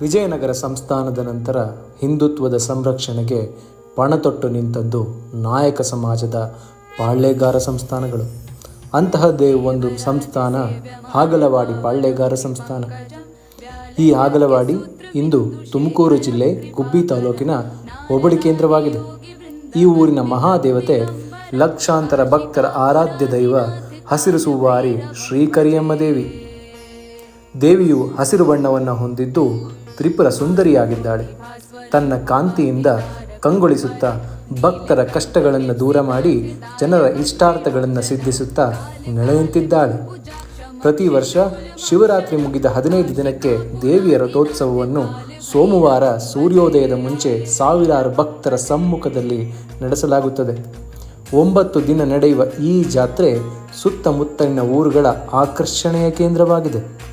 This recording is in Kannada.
ವಿಜಯನಗರ ಸಂಸ್ಥಾನದ ನಂತರ ಹಿಂದುತ್ವದ ಸಂರಕ್ಷಣೆಗೆ ಪಣತೊಟ್ಟು ನಿಂತದ್ದು ನಾಯಕ ಸಮಾಜದ ಪಾಳ್ಯಗಾರ ಸಂಸ್ಥಾನಗಳು. ಅಂತಹದ್ದೇ ಒಂದು ಸಂಸ್ಥಾನ ಹಾಗಲವಾಡಿ ಪಾಳ್ಯಗಾರ ಸಂಸ್ಥಾನ. ಈ ಹಾಗಲವಾಡಿ ಇಂದು ತುಮಕೂರು ಜಿಲ್ಲೆ ಗುಬ್ಬಿ ತಾಲೂಕಿನ ಹೋಬಳಿ ಕೇಂದ್ರವಾಗಿದೆ. ಈ ಊರಿನ ಮಹಾದೇವತೆ ಲಕ್ಷಾಂತರ ಭಕ್ತರ ಆರಾಧ್ಯ ದೈವ ಹಸಿರು ಸುವಾರಿ ಶ್ರೀ ಕರಿಯಮ್ಮ ದೇವಿ. ದೇವಿಯು ಹಸಿರು ಬಣ್ಣವನ್ನು ಹೊಂದಿದ್ದು ತ್ರಿಪುರ ಸುಂದರಿಯಾಗಿದ್ದಾಳೆ. ತನ್ನ ಕಾಂತಿಯಿಂದ ಕಂಗೊಳಿಸುತ್ತಾ ಭಕ್ತರ ಕಷ್ಟಗಳನ್ನು ದೂರ ಮಾಡಿ ಜನರ ಇಷ್ಟಾರ್ಥಗಳನ್ನು ಸಿದ್ಧಿಸುತ್ತಾ ನೆಲೆ ನಿಂತಿದ್ದಾಳೆ ಪ್ರತಿ ವರ್ಷ ಶಿವರಾತ್ರಿ ಮುಗಿದ ಹದಿನೈದು ದಿನಕ್ಕೆ ದೇವಿಯ ರಥೋತ್ಸವವನ್ನು ಸೋಮವಾರ ಸೂರ್ಯೋದಯದ ಮುಂಚೆ ಸಾವಿರಾರು ಭಕ್ತರ ಸಮ್ಮುಖದಲ್ಲಿ ನಡೆಸಲಾಗುತ್ತದೆ. ಒಂಬತ್ತು ದಿನ ನಡೆಯುವ ಈ ಜಾತ್ರೆ ಸುತ್ತಮುತ್ತಲಿನ ಊರುಗಳ ಆಕರ್ಷಣೆಯ ಕೇಂದ್ರವಾಗಿದೆ.